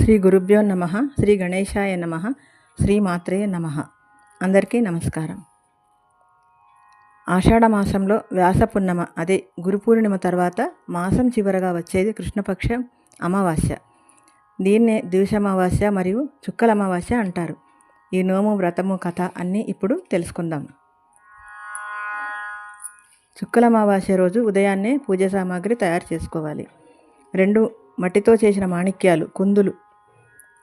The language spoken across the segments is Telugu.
శ్రీ గురుభ్యో నమ శ్రీ గణేశాయ నమ శ్రీ మాత్రే నమ. అందరికీ నమస్కారం. ఆషాఢ మాసంలో వ్యాస పున్నమ అదే గురు పూర్ణిమ తర్వాత మాసం చివరగా వచ్చేది కృష్ణపక్షం అమావాస్య. దీన్నే ద్విషమావాస్య మరియు చుక్కల అమావాస్య అంటారు. ఈ నోము వ్రతము కథ అన్నీ ఇప్పుడు తెలుసుకుందాం. చుక్కల అమావాస్య రోజు ఉదయాన్నే పూజ సామాగ్రి తయారు చేసుకోవాలి. రెండు మట్టితో చేసిన మాణిక్యాలు కుందులు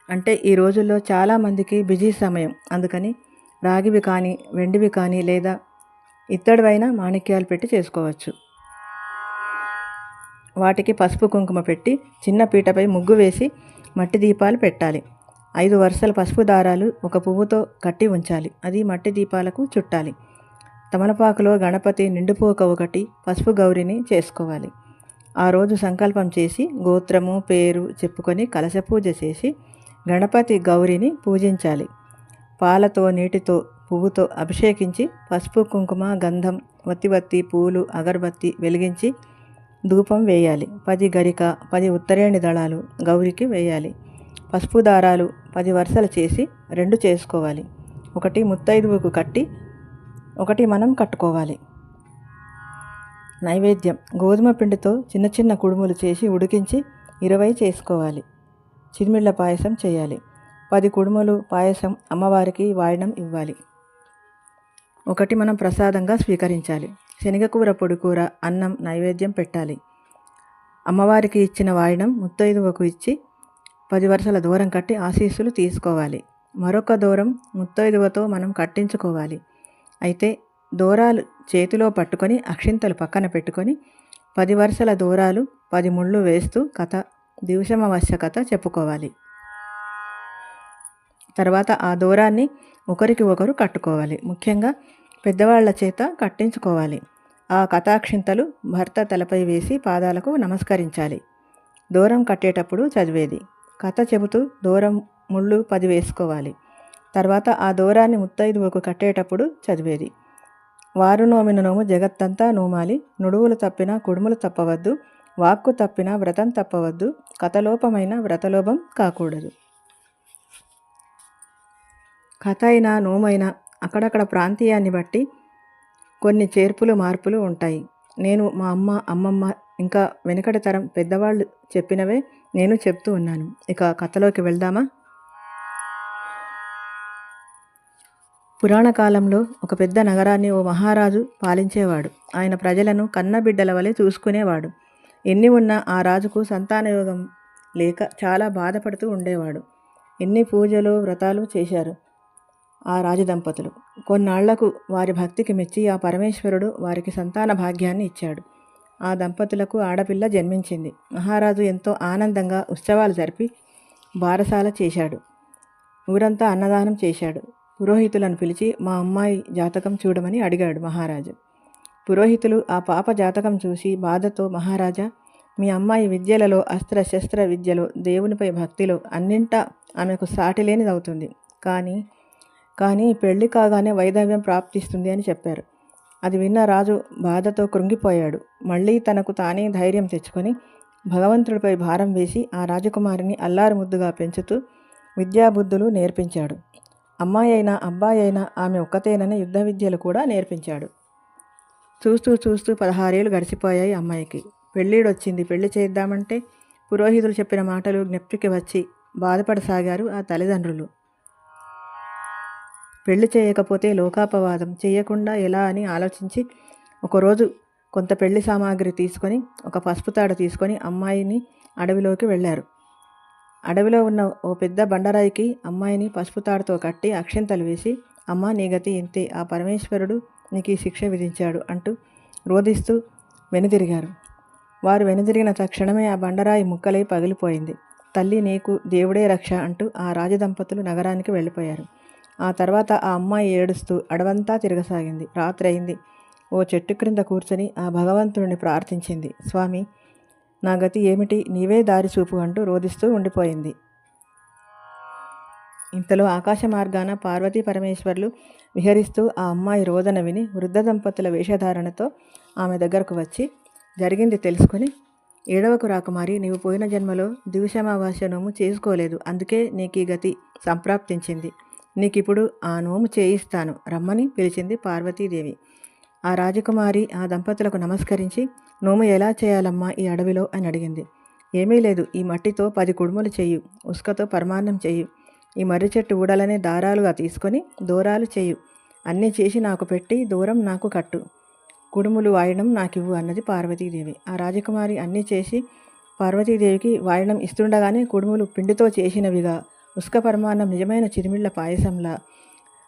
అంటే ఈ రోజుల్లో చాలామందికి బిజీ సమయం. అందుకని రాగివి కానీ వెండివి కానీ లేదా ఇత్తడివైన మాణిక్యాలు పెట్టి చేసుకోవచ్చు. వాటికి పసుపు కుంకుమ పెట్టి చిన్న పీటపై ముగ్గు వేసి మట్టి దీపాలు పెట్టాలి. ఐదు వరుసల పసుపు దారాలు ఒక పువ్వుతో కట్టి ఉంచాలి. అది మట్టి దీపాలకు చుట్టాలి. తమలపాకులో గణపతి నిండుపోక ఒకటి పసుపు గౌరిని చేసుకోవాలి. ఆ రోజు సంకల్పం చేసి గోత్రము పేరు చెప్పుకొని కలశ పూజ చేసి గణపతి గౌరిని పూజించాలి. పాలతో నీటితో పువ్వుతో అభిషేకించి పసుపు కుంకుమ గంధం వత్తివత్తి పూలు అగరబత్తి వెలిగించి ధూపం వేయాలి. పది గరిక పది ఉత్తరేణి దళాలు గౌరికి వేయాలి. పసుపు దారాలు పది వరుసలు చేసి రెండు చేసుకోవాలి. ఒకటి ముత్తైదువుకు కట్టి ఒకటి మనం కట్టుకోవాలి. నైవేద్యం. గోధుమ పిండితో చిన్న చిన్న కుడుములు చేసి ఉడికించి ఇరవై చేసుకోవాలి. చిరుమిళ్ళ పాయసం చేయాలి. పది కుడుములు పాయసం అమ్మవారికి వాయనం ఇవ్వాలి. ఒకటి మనం ప్రసాదంగా స్వీకరించాలి. శనగకూర పొడికూర అన్నం నైవేద్యం పెట్టాలి. అమ్మవారికి ఇచ్చిన వాయనం ముత్తైదువకు ఇచ్చి పది వరుసల దూరం కట్టి ఆశీస్సులు తీసుకోవాలి. మరొక దూరం ముత్తైదువతో మనం కట్టించుకోవాలి. అయితే దూరాలు చేతిలో పట్టుకొని అక్షింతలు పక్కన పెట్టుకొని పది వరుసల దూరాలు పది ముళ్ళు వేస్తూ కథ దివసమవశ్యకత చెప్పుకోవాలి. తర్వాత ఆ దూరాన్ని ఒకరికి ఒకరు కట్టుకోవాలి. ముఖ్యంగా పెద్దవాళ్ళ చేత కట్టించుకోవాలి. ఆ కథాక్షింతలు భర్త తలపై వేసి పాదాలకు నమస్కరించాలి. దూరం కట్టేటప్పుడు చదివేది. కథ చెబుతూ దూరం ముళ్ళు పది వేసుకోవాలి. తర్వాత ఆ దూరాన్ని ముత్తైదువకు కట్టేటప్పుడు చదివేది. వారు నోమిన నోము జగత్తంతా నోమాలి. నుడువులు తప్పిన కుడుములు తప్పవద్దు. వాక్కు తప్పిన వ్రతం తప్పవద్దు కథలోపమైన వ్రతలోపం కాకూడదు. కథ అయినా నోమైనా అక్కడక్కడ ప్రాంతీయాన్ని బట్టి కొన్ని చేర్పులు మార్పులు ఉంటాయి. నేను మా అమ్మ అమ్మమ్మ ఇంకా వెనుకటి తరం పెద్దవాళ్ళు చెప్పినవే నేను చెప్తూ ఉన్నాను. ఇక కథలోకి వెళ్దామా? పురాణ కాలంలో ఒక పెద్ద నగరాన్ని ఓ మహారాజు పాలించేవాడు. ఆయన ప్రజలను కన్నబిడ్డల వలె చూసుకునేవాడు. ఎన్ని ఉన్నా ఆ రాజుకు సంతానయోగం లేక చాలా బాధపడుతూ ఉండేవాడు. ఎన్ని పూజలు వ్రతాలు చేశారు ఆ రాజదంపతులు కొన్నాళ్ళకు వారి భక్తికి మెచ్చి ఆ పరమేశ్వరుడు వారికి సంతాన భాగ్యాన్ని ఇచ్చాడు. ఆ దంపతులకు ఆడపిల్ల జన్మించింది. మహారాజు ఎంతో ఆనందంగా ఉత్సవాలు జరిపి బారసాల చేశాడు. ఊరంతా అన్నదానం చేశాడు. పురోహితులను పిలిచి మా అమ్మాయి జాతకం చూడమని అడిగాడు మహారాజు. పురోహితులు ఆ పాప జాతకం చూసి బాధతో మహారాజా మీ అమ్మాయి విద్యలలో అస్త్ర శస్త్ర విద్యలో దేవునిపై భక్తిలో అన్నింటా ఆమెకు సాటిలేనిదవుతుంది కానీ కానీ పెళ్ళి కాగానే వైదవ్యం ప్రాప్తిస్తుంది అని చెప్పారు. అది విన్న రాజు బాధతో కృంగిపోయాడు. మళ్ళీ తనకు తానే ధైర్యం తెచ్చుకొని భగవంతుడిపై భారం వేసి ఆ రాజకుమారిని అల్లారు ముద్దుగా పెంచుతూ విద్యాబుద్ధులు నేర్పించాడు. అమ్మాయి అయినా అబ్బాయి అయినా ఆమె ఒక్కతేనని యుద్ధ విద్యలు కూడా నేర్పించాడు. చూస్తూ చూస్తూ పదహారేళ్ళు గడిచిపోయాయి అమ్మాయికి. పెళ్ళిడొచ్చింది. పెళ్ళి చేద్దామంటే పురోహితులు చెప్పిన మాటలు జ్ఞప్తికి వచ్చి బాధపడసాగారు ఆ తల్లిదండ్రులు. పెళ్ళి చేయకపోతే లోకాపవాదం. చేయకుండా ఎలా అని ఆలోచించి ఒకరోజు కొంత పెళ్ళి సామాగ్రి తీసుకొని ఒక పసుపు తాడు తీసుకొని అమ్మాయిని అడవిలోకి వెళ్ళారు. అడవిలో ఉన్న ఓ పెద్ద బండరాయికి అమ్మాయిని పసుపు తాడుతో కట్టి అక్షింతలు వేసి అమ్మ నీ గతి ఇంతే. ఆ పరమేశ్వరుడు నీకు ఈ శిక్ష విధించాడు అంటూ రోధిస్తూ వెనుదిరిగారు. వారు వెనుదిరిగిన తక్షణమే ఆ బండరాయి ముక్కలై పగిలిపోయింది. తల్లి నీకు దేవుడే రక్ష అంటూ ఆ రాజదంపతులు నగరానికి వెళ్ళిపోయారు. ఆ తర్వాత ఆ అమ్మాయి ఏడుస్తూ అడవంతా తిరగసాగింది. రాత్రి అయింది ఓ చెట్టు క్రింద కూర్చొని ఆ భగవంతుడిని ప్రార్థించింది. స్వామి నా గతి ఏమిటి? నీవే దారి చూపు అంటూ రోధిస్తూ ఉండిపోయింది. ఇంతలో ఆకాశ మార్గాన పార్వతీ పరమేశ్వర్లు విహరిస్తూ ఆ అమ్మాయి రోదన విని వృద్ధ దంపతుల వేషధారణతో ఆమె దగ్గరకు వచ్చి జరిగింది తెలుసుకొని. ఏడవకు రాకుమారి నీవు పోయిన జన్మలో దివిషమావాస్య నోము చేసుకోలేదు. అందుకే నీకు ఈ గతి సంప్రాప్తించింది. నీకిప్పుడు ఆ నోము చేయిస్తాను. రమ్మని పిలిచింది పార్వతీదేవి. ఆ రాజకుమారి ఆ దంపతులకు నమస్కరించి నోము ఎలా చేయాలమ్మా ఈ అడవిలో? అని అడిగింది. ఏమీ లేదు. ఈ మట్టితో పది కుడుములు చెయ్యు ఉసుకతో పరమాన్నం చెయ్యు ఈ మర్రి చెట్టు ఊడలనే దారాలుగా తీసుకొని దూరాలు చెయ్యు అన్నీ చేసి నాకు పెట్టి దూరం నాకు కట్టు. కుడుములు వాయడం నాకివ్వు అన్నది పార్వతీదేవి. ఆ రాజకుమారి అన్నీ చేసి పార్వతీదేవికి వాయడం ఇస్తుండగానే కుడుములు పిండితో చేసినవిగా. ఉస్క పరమాన్నం నిజమైన చిరుమిళ్ళ పాయసంలా.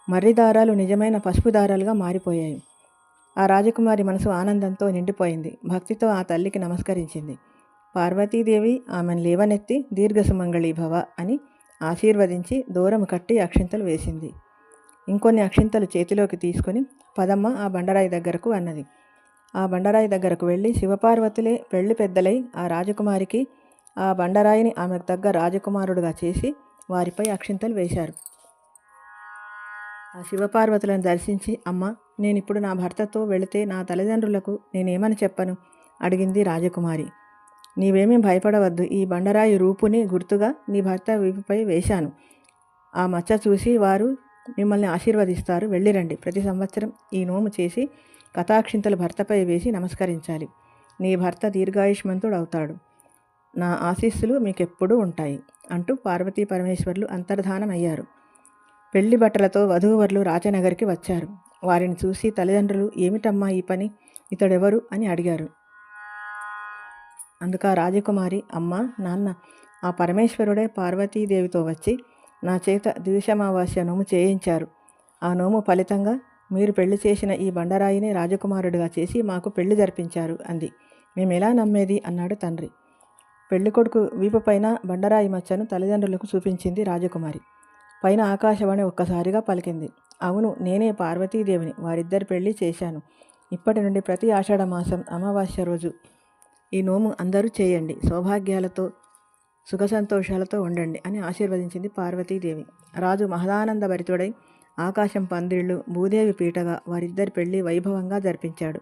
మర్రి దారాలు నిజమైన పసుపు దారాలుగా మారిపోయాయి. ఆ రాజకుమారి మనసు ఆనందంతో నిండిపోయింది. భక్తితో ఆ తల్లికి నమస్కరించింది. పార్వతీదేవి ఆమెను లేవనెత్తి దీర్ఘసుమంగళి భవ అని ఆశీర్వదించి దూరం కట్టి అక్షింతలు వేసింది. ఇంకొన్ని అక్షింతలు చేతిలోకి తీసుకొని పదమ్మ ఆ బండరాయి దగ్గరకు అన్నది. ఆ బండరాయి దగ్గరకు వెళ్ళి శివపార్వతులే పెళ్ళి పెద్దలై ఆ రాజకుమారికి ఆ బండరాయిని ఆమెకు తగ్గ రాజకుమారుడుగా చేసి వారిపై అక్షింతలు వేశారు. ఆ శివపార్వతులను దర్శించి అమ్మ నేను ఇప్పుడు నా భర్తతో వెళితే నా తల్లిదండ్రులకు నేనేమని చెప్పను? అడిగింది రాజకుమారి. నీవేమీ భయపడవద్దు. ఈ బండరాయి రూపుని గుర్తుగా నీ భర్త వీపుపై వేశాను. ఆ మచ్చ చూసి వారు మిమ్మల్ని ఆశీర్వదిస్తారు. వెళ్ళిరండి. ప్రతి సంవత్సరం ఈ నోము చేసి కథాక్షింతలు భర్తపై వేసి నమస్కరించాలి. నీ భర్త దీర్ఘాయుష్మంతుడు అవుతాడు నా ఆశీస్సులు మీకెప్పుడూ ఉంటాయి అంటూ పార్వతీ పరమేశ్వర్లు అంతర్ధానమయ్యారు. పెళ్ళి బట్టలతో వధూవరులు రాజనగర్కి వచ్చారు. వారిని చూసి తల్లిదండ్రులు ఏమిటమ్మా ఈ పని? ఇతడెవరు? అని అడిగారు. అందుక రాజకుమారి అమ్మ నాన్న ఆ పరమేశ్వరుడే పార్వతీదేవితో వచ్చి నా చేత ద్విషమావాస్య నోము చేయించారు. ఆ నోము ఫలితంగా మీరు పెళ్ళి చేసిన ఈ బండరాయిని రాజకుమారుడిగా చేసి మాకు పెళ్ళి జరిపించారు అంది. మేము ఎలా నమ్మేది? అన్నాడు తండ్రి. పెళ్ళి కొడుకు బండరాయి మచ్చను తల్లిదండ్రులకు చూపించింది రాజకుమారి. పైన ఆకాశవాణి ఒక్కసారిగా పలికింది. అవును నేనే పార్వతీదేవిని వారిద్దరి పెళ్ళి చేశాను. ఇప్పటి నుండి ప్రతి ఆషాఢ మాసం అమావాస్య రోజు ఈ నోము అందరూ చేయండి. సౌభాగ్యాలతో సుఖ సంతోషాలతో ఉండండి అని ఆశీర్వదించింది పార్వతీదేవి. రాజు మహదానంద భరితుడై ఆకాశం పందిళ్ళు భూదేవి పీటగా వారిద్దరి పెళ్ళి వైభవంగా జరిపించాడు.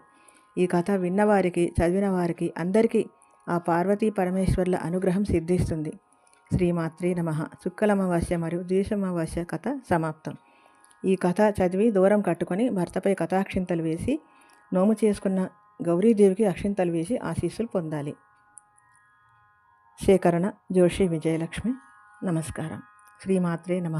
ఈ కథ విన్నవారికి చదివిన వారికి అందరికీ ఆ పార్వతీ పరమేశ్వర్ల అనుగ్రహం సిద్ధిస్తుంది. శ్రీమాత్రి నమ. శుక్కలమవాస్య మరియు ద్వేషమవాస్య కథ సమాప్తం. ఈ కథ చదివి దూరం కట్టుకొని భర్తపై కథాక్షింతలు వేసి నోము చేసుకున్న గౌరీదేవికి అక్షింతలు వేసి ఆశీస్సులు పొందాలి సేకరణ జోషి విజయలక్ష్మి నమస్కారం శ్రీమాత్రే నమ